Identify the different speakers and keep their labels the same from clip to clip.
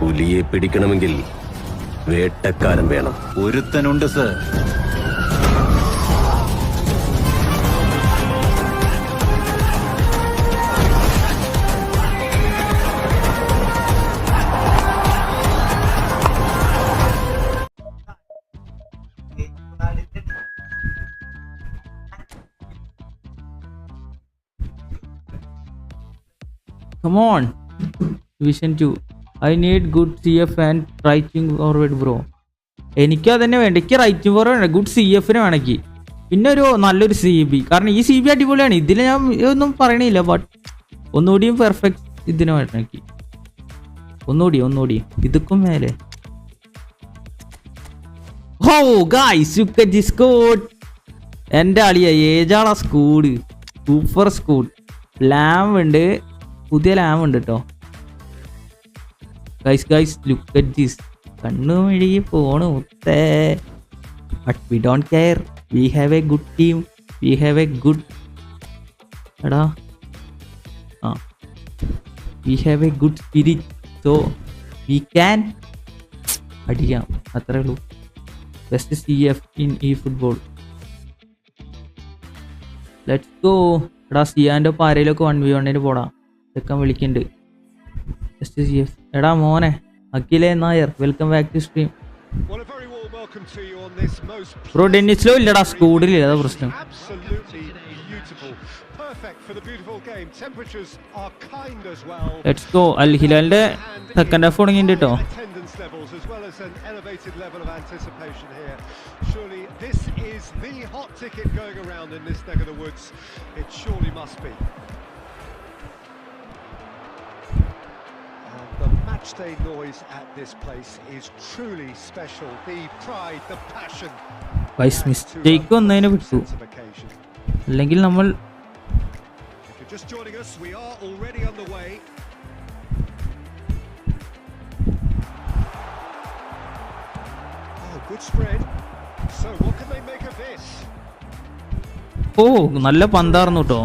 Speaker 1: പുലിയെ പിടിക്കണമെങ്കിൽ വേട്ടക്കാരൻ വേണം
Speaker 2: ഒരുത്തനുണ്ട് sir
Speaker 3: Come on. Vision 2. I good C F and right wing forward bro. എനിക്ക് അതന്നെ വേണ്ട എനിക്ക് റൈറ്റിംഗ് ഫോർവേഡ് വേണ്ട ഗുഡ് സി എഫിന് വേണമെങ്കിൽ പിന്നെ ഒരു നല്ലൊരു സി ബി. കാരണം ഈ സി ബി അടിപൊളിയാണ്. ഇതിൽ ഞാൻ ഒന്നും പറയണില്ല ബട്ട് ഒന്നുകൂടിയും പെർഫെക്റ്റ് ഇതിന് വേണമെങ്കിൽ ഒന്നുകൂടി ഒന്നുകൂടി. ഇതൊക്കും മേലെ. ഹോ ഗായ്സ് സ്കൂഡ് എന്റെ അളിയ ഏജാളാ സ്കൂഡ് സൂപ്പർ സ്കൂഡ് ലാമ്പ് ഉണ്ട്. പുതിയ ലാമ്പ് ഉണ്ട് കേട്ടോ guys guys look at this കണ്ണു മെഴുകി പോണു മുത്തേ. But we don't care we have a good team we have a good എടാ. ആ. We have a good spirit so we can അടിക്കാം. അത്രേ ഉള്ളൂ. ബെസ്റ്റ് സി എഫ് ഇൻ ഈ ഫുട്ബോൾ ലെറ്റ്സ് ഗോ എടാ സിയാന്റെ ഒപ്പം ആരെയിലൊക്കെ വൺ വി വണ്ണിന് പോടാം. ചെക്കൻ വിളിക്കുന്നുണ്ട് ജസ്റ്റ് സി എഫ് എടാ മോനെ അഖിലേ
Speaker 4: Nair welcome back to stream
Speaker 3: bro ഡെന്നിസിലോ ഇല്ലടാ സ്കൂളിൽ അതാ പ്രശ്നം. ലെറ്റ്സ് ഗോ അൽ ഹിലാലിന്റെ സെക്കൻഡ് ഹാഫ് തുടങ്ങിയിട്ടുണ്ട് കേട്ടോ
Speaker 4: this is the hot ticket going around in this neck of the woods. It surely must be. matchday noise at this place is truly special. The pride, the passion.
Speaker 3: Wise
Speaker 4: adds to a
Speaker 3: mistake വന്നതിന് വിട്ടു
Speaker 4: sense of occasion.
Speaker 3: അല്ലെങ്കിൽ നമ്മൾ
Speaker 4: If you're just joining us, we are already underway. Oh, good spread. So, what can they make of this?
Speaker 3: ഓ നല്ല പന്താർന്നു കേട്ടോ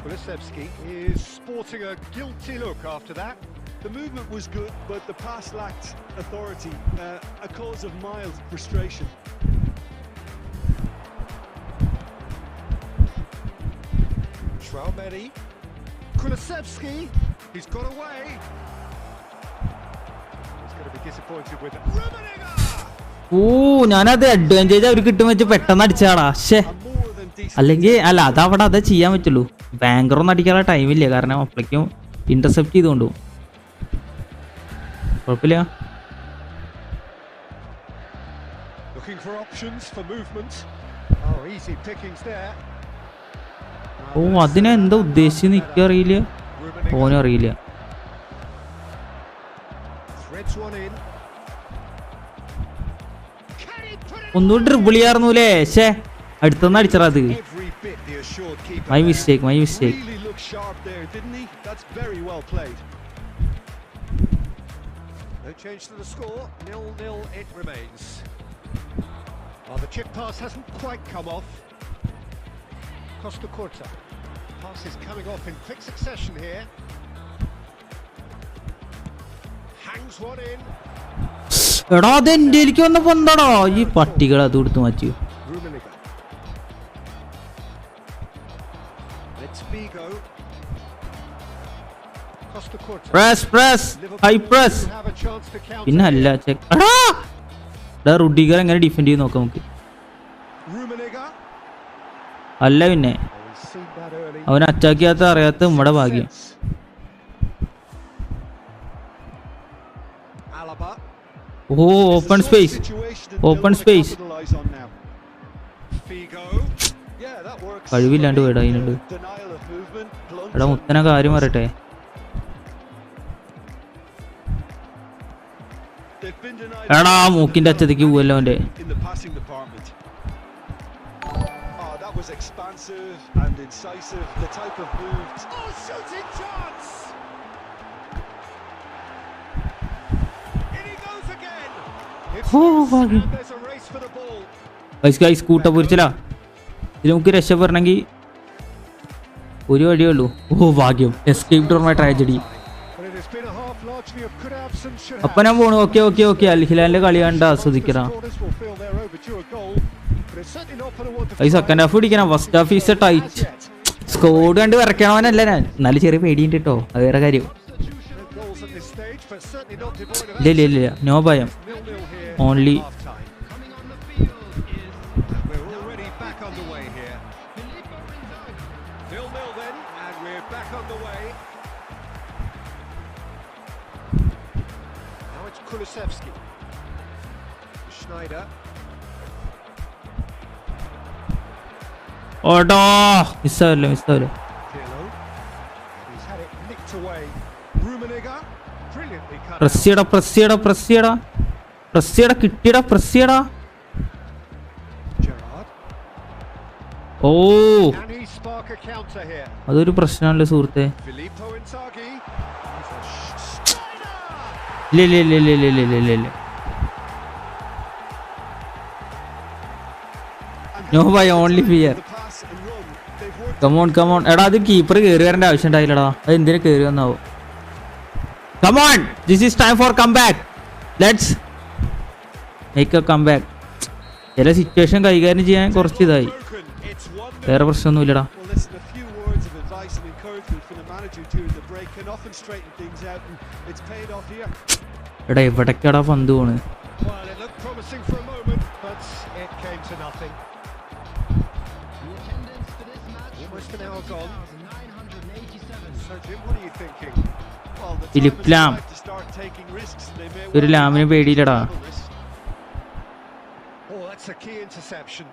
Speaker 4: Kulisevsky is sporting a guilty look after that.
Speaker 5: The movement was good, but the pass lacked authority, uh, a cause of mild frustration.
Speaker 4: Traumeri. Kulisevsky. He's got away. He's going to be disappointed with Rummenigge.
Speaker 3: ഓ ഞാനത് Advantage അവർ കിട്ടും വെച്ച് പെട്ടെന്ന് അടിച്ചാടാ
Speaker 5: പക്ഷേ
Speaker 3: അല്ലെങ്കിൽ അല്ല അതവിടെ അതേ ചെയ്യാൻ പറ്റുള്ളൂ ബാങ്കറൊന്നും അടിക്കാനുള്ള ടൈമില്ല കാരണം അപ്പോഴേക്കും ഇന്റർസെപ്റ്റ് ചെയ്തുകൊണ്ടു
Speaker 4: there.
Speaker 3: ഓ അതിനെ എന്താ ഉദ്ദേശിച്ച് നിൽക്കുക അറിയില്ല.
Speaker 4: Rummenigge
Speaker 3: ഓനും അറിയില്ല. ഒന്നുകൂടി ഡ്രിബിൾ ചെയ്യാറുന്നൂലേ ശേ അടുത്തൊന്ന് അടിച്ചറാ അത്.
Speaker 5: My. Mistake my mistake
Speaker 4: No change to the score. Nil nil it remains. Well, the chip pass hasn't quite come off. Costa Corta. Pass is coming off in quick succession here. Hangs one in.
Speaker 3: എടാ അത് എൻ്റെ വന്നപ്പോ എന്താടാ ഈ പട്ടികൾ അത് കൊടുത്തു മാറ്റി
Speaker 4: Rummenigge. It's Vigo. Press press high press
Speaker 3: പിന്നെ അല്ല റുഡിഗർ എങ്ങനെ ഡിഫെൻഡ് ചെയ്ത് നോക്കാം നമുക്ക്. അല്ല പിന്നെ. അവൻ അറ്റാക്ക് ചെയ്യാത്ത അറിയാത്ത നമ്മുടെ ഭാഗ്യം. Oh open space
Speaker 5: open space
Speaker 3: കഴിവില്ലാണ്ട് പോയിട്ടോ അതിനുണ്ട്. എടാ മുത്തന കാര്യം പറയട്ടെ എടാ മൂക്കിന്റെ അച്ചത്തേക്ക് പോവല്ലോ.
Speaker 5: Oh, that was expansive and incisive. The type of move
Speaker 4: Oh, shooting chance!
Speaker 3: Oh. Guys കൂട്ട പൊരിച്ചലാ ഇത് നമുക്ക് രക്ഷപ്പെടണമെങ്കിൽ ഒരു വഴിയേ ഉള്ളൂ ഓ ഭാഗ്യം എസ്കേപ്പ് ടോർ മൈ ട്രാജഡി അപ്പൊ ഞാൻ പോണു. Okay okay okay. അൽഹിലാലിന്റെ കളി കണ്ട് ആസ്വദിക്കണ. ഈ സെക്കൻഡ് ഹാഫ് പിടിക്കണം. First half is tight squad കണ്ട് വരയ്ക്കണവനല്ല ഞാൻ. എന്നാലും ചെറിയ പേടിയുണ്ട് കേട്ടോ അത് വേറെ കാര്യം. ഇല്ല ഇല്ല ഇല്ല. നോ ഭയം. Only-
Speaker 4: Krzyzewski. Schneider.
Speaker 3: ഓടോ മിസ്സാവില്ല മിസ്സാവില്ല പ്രസ് ചെയ്യടാ പ്രസ് ചെയ്യടാ പ്രസ് ചെയ്യടാ പ്രസ് ചെയ്യടാ കിട്ടിയടാ പ്രസ് ചെയ്യടാ ഓ അതൊരു പ്രശ്നമല്ലേ സുഹൃത്തെ. ഇല്ല ഇല്ല ഇല്ല ഇല്ല ഇല്ല ഇല്ല ഇല്ല ഇല്ല
Speaker 5: come on. They've worked
Speaker 3: come on come on എടാ അത് കീപ്പർ കയറി വരേണ്ട ആവശ്യം ഉണ്ടായില്ലടാ. അത് എന്തിനു കയറി വന്നാവോ? Come on this is time for come back let's make a come back ചില സിറ്റുവേഷൻ കൈകാര്യം ചെയ്യാൻ കുറച്ച് ഇതായി. വേറെ പ്രശ്നമൊന്നുമില്ലടാ.
Speaker 5: you choose to break and often straighten things out and it's paid
Speaker 3: എടാ എവിടേക്കടാ പന്ത് പോണ്
Speaker 5: ഫിലിപ്പ് ലാം
Speaker 3: ഒരു ലാമിന് പേടിയില്ലടാ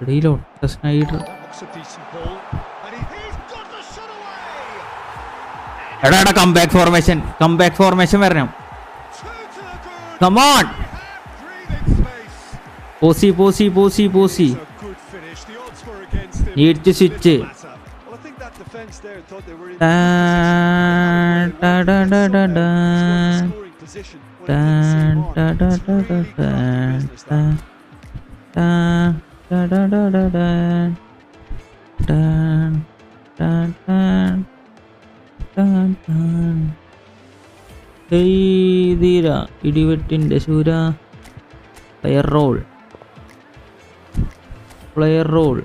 Speaker 3: ഇടയിൽ ഒട്ട Schneider
Speaker 5: Ada comeback formation, comeback formation mereka.
Speaker 3: Come
Speaker 5: on,
Speaker 3: posi posi posi posi. Hidjisi hidjje. ധീര ഇടിവെട്ടിന്റെ ശൂര player role player role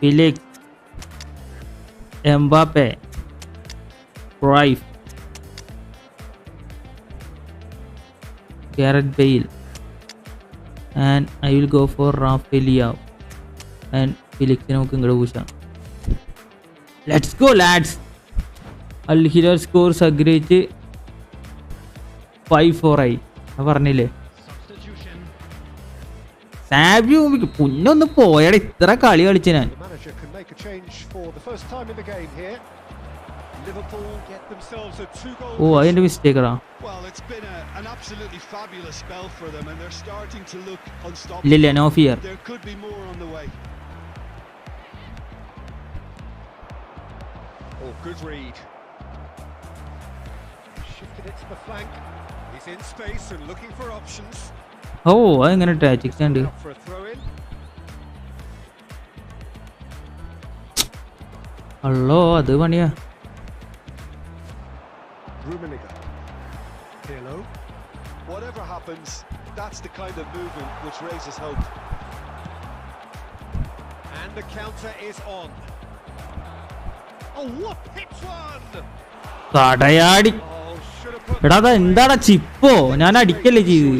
Speaker 3: Felix Mbappe Cruyff Gareth Bale, and I will go for Rafael Leao and Felix Nkungurubucha. Let's go, lads! Al Hilal scores aggregate 5 4 I പറഞ്ഞില്ലേ സാബ്യു കുഞ്ഞൊന്ന് പോയാടെ ഇത്ര കളി കളിച്ചു ഞാൻ
Speaker 4: Oh,
Speaker 3: I didn't mistake.
Speaker 5: Well, it's been a, an absolutely fabulous spell for them, and they're starting to look unstoppable.
Speaker 3: Lillian off here.
Speaker 5: There could be more on the way.
Speaker 4: Oh, good read. Shifted it to the flank. He's in space and looking for options.
Speaker 3: Oh, I'm going
Speaker 4: try to extend it.
Speaker 3: Hello, അത് പണിയാ
Speaker 5: that's the kind of movement which raises hope.
Speaker 4: And the counter is on. Oh, what hits one!
Speaker 3: Kadayadi
Speaker 4: Oh.
Speaker 3: എടാ അതാ എന്താടാ ചിപ്പോ ഞാൻ അടിക്കല്ലേ ചെയ്ത്.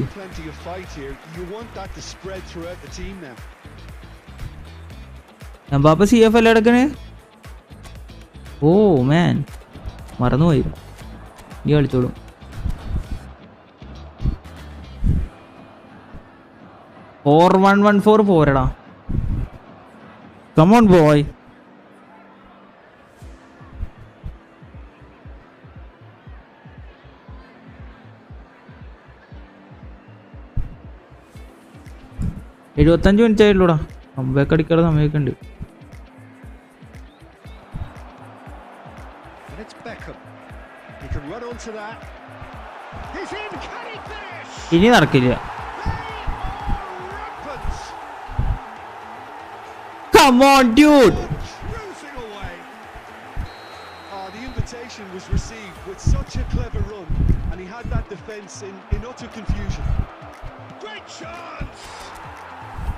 Speaker 3: Mbappé C F അല്ലേ എടുക്കണേ ഓ മാൻ മറന്നുപോയി നീ കളിച്ചോളും ഫോർ വൺ വൺ ഫോർ പോരടാ. കമോൺ ബോയ് എഴുപത്തഞ്ച് മിനിറ്റ് ആയിട്ടുള്ളൂടാ കമ്പേക്ക് അടിക്കാതെ സമയമൊക്കെ ഉണ്ട്. ഇനി it's Come
Speaker 4: on, dude.
Speaker 5: Oh, the invitation was received with such a clever run, and he had that defence in, in utter confusion.
Speaker 4: Great chance!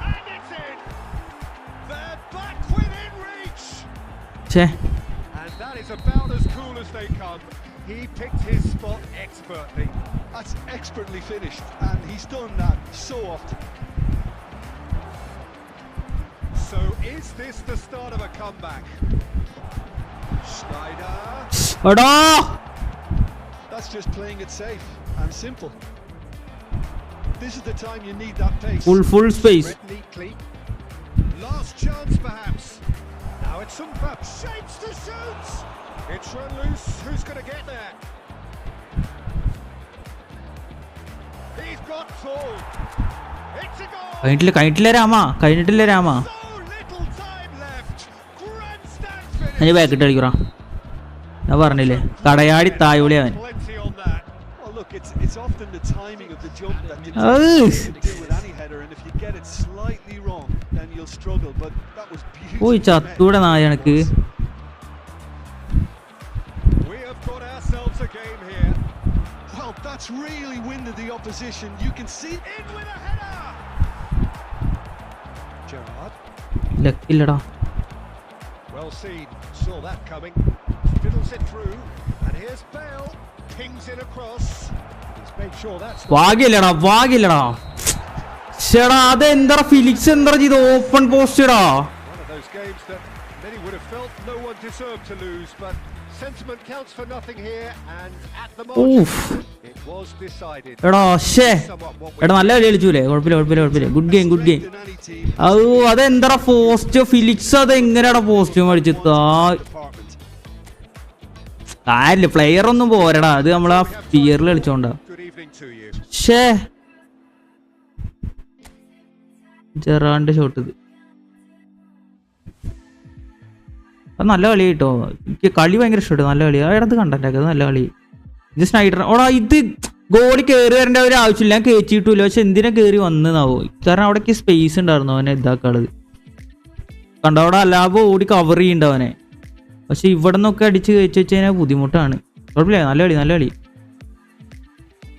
Speaker 4: And it's in! They're back within reach!
Speaker 3: Che.
Speaker 4: And that is about as cool as they come. He picked his spot expertly.
Speaker 5: That's expertly finished, and he's done that so often.
Speaker 4: So is this the start of a comeback? Schneider.
Speaker 5: That's just playing it safe and simple. This is the time you need that pace.
Speaker 3: Full full
Speaker 4: space. Neatly. Last chance perhaps. Now it's some perhaps shapes to shoot. It's run loose. Who's going to get there? He's got two. It's a goal.
Speaker 3: Kindly, kindly, Rama. Kindly, Rama.
Speaker 4: So Finish.
Speaker 3: ബാക്കിട്ട് കളിക്കറാ ഞാൻ പറഞ്ഞില്ലേ കടയാടി തായോളി അവൻ
Speaker 5: look,
Speaker 3: Oh. ഓയ് ചത്തൂടെ നായ എനക്ക്
Speaker 4: We have got ourselves a game here.
Speaker 5: Well, that's really winded the opposition. You can see
Speaker 4: In with a header. Gerard.
Speaker 3: ലക്കില്ലടാ
Speaker 4: Well seen, saw that coming. Fiddles it through, and here's Bale. Pings it across. He's made sure that's
Speaker 3: ഭാഗ്യല്ലടാ ഭാഗ്യല്ലടാ ചേടാ അതെന്താ Felix എന്താ ചെയ്ത് open പോസ്റ്റടാ
Speaker 4: one of those games that many would have felt no one deserved to lose, but sentiment counts for nothing here, and at the moment,
Speaker 3: എടാ ഷേ എടാ നല്ല കളി കളിച്ചൂലേ? കുഴപ്പമില്ല കുഴപ്പമില്ല കുഴപ്പമില്ല. ഗുഡ് ഗെയിം ഗുഡ് ഗെയിം ഔ അതെന്താ പോസ്റ്റ് ഫിലിക്സ് അത് എങ്ങനെയാടാ പോസ്റ്റ് മേടിച്ച് ആരില്ല പ്ലെയർ ഒന്നും പോരടാ. അത് നമ്മളെ ഫിയറിൽ കളിച്ചോണ്ടാ. ഷേ ജെറാണ്ട് ഷോട്ട് അത് നല്ല കളി കേട്ടോ. കളി ഭയങ്കര ഇഷ്ടപ്പെട്ടു നല്ല കളി അയാളത് അത് നല്ല കളി. ഇത് സ്നൈഡർ ഓടാ ഇത് ഗോളി കയറി വരേണ്ട ഒരു ആവശ്യമില്ല. ഞാൻ കയറ്റിയിട്ടില്ല പക്ഷെ എന്തിനാ കയറി വന്നതാവോ കാരണം അവിടേക്ക് സ്പേസ് ഉണ്ടായിരുന്നു അവനെ ഇതാക്കാളത് കണ്ട അവിടെ അല്ലാതെ ഓടി കവർ ചെയ്യണ്ട അവനെ. പക്ഷെ ഇവിടെ നിന്നൊക്കെ അടിച്ച് കയറ്റി വെച്ച് കഴിഞ്ഞാൽ ബുദ്ധിമുട്ടാണ്. കുഴപ്പമില്ല. നല്ല കളി നല്ല കളി.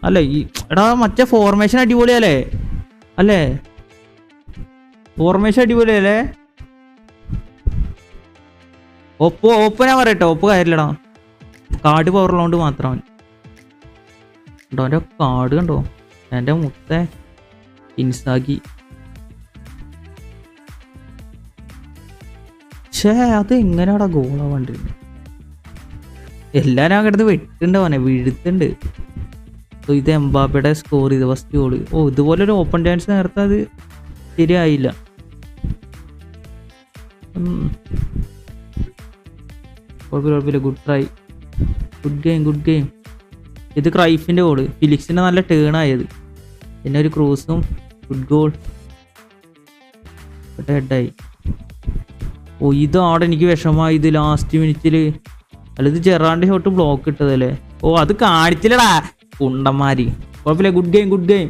Speaker 3: അല്ല ഈ എടാ മറ്റേ ഫോർമേഷൻ അടിപൊളിയല്ലേ? അല്ലേ? ഫോർമേഷൻ അടിപൊളിയല്ലേ? ഒപ്പോ ഞാൻ പറയട്ടെ. ഒപ്പ് കാര്യമില്ലടാ പവർ ഉള്ളതുകൊണ്ട് മാത്രം കണ്ടോ? എന്റെ കാർഡ് കണ്ടോ? എന്റെ മുത്ത ഇൻസാഗി. ഷേ അത് എങ്ങനെയാടാ ഗോളാ എല്ലാവരും ആ കിടന്ന് വെട്ടുണ്ട് അവനെ വീഴ്ത്തുണ്ട് സോ ഇത് എംബാബയുടെ സ്കോർ ഇത് ഫസ്റ്റ് ഗോൾ ഓ ഇതുപോലെ ഒരു ഓപ്പൺ ഡാൻസ് നേരത്തെ അത് ശരിയായില്ല. കുഴപ്പമില്ല കുഴപ്പമില്ല. Good try good game good game ഇത് ക്രൈഫിന്റെ ഗോൾ ഫിലിക്സിന്റെ നല്ല ടേൺ ആയത്. പിന്നെ ഒരു ക്രൂസും ഗുഡ് ഗോൾ ഹെഡായി ഓ ഇതാണ് എനിക്ക് വിഷമായി ഇത് ലാസ്റ്റ് മിനിറ്റിൽ അല്ല ഇത് ഷോട്ട് ബ്ലോക്ക് ഇട്ടതല്ലേ? ഓ അത് കാണിച്ചില്ലടാ. കുണ്ടന്മാര്. കുഴപ്പമില്ല ഗുഡ് ഗെയിം ഗുഡ് ഗെയിം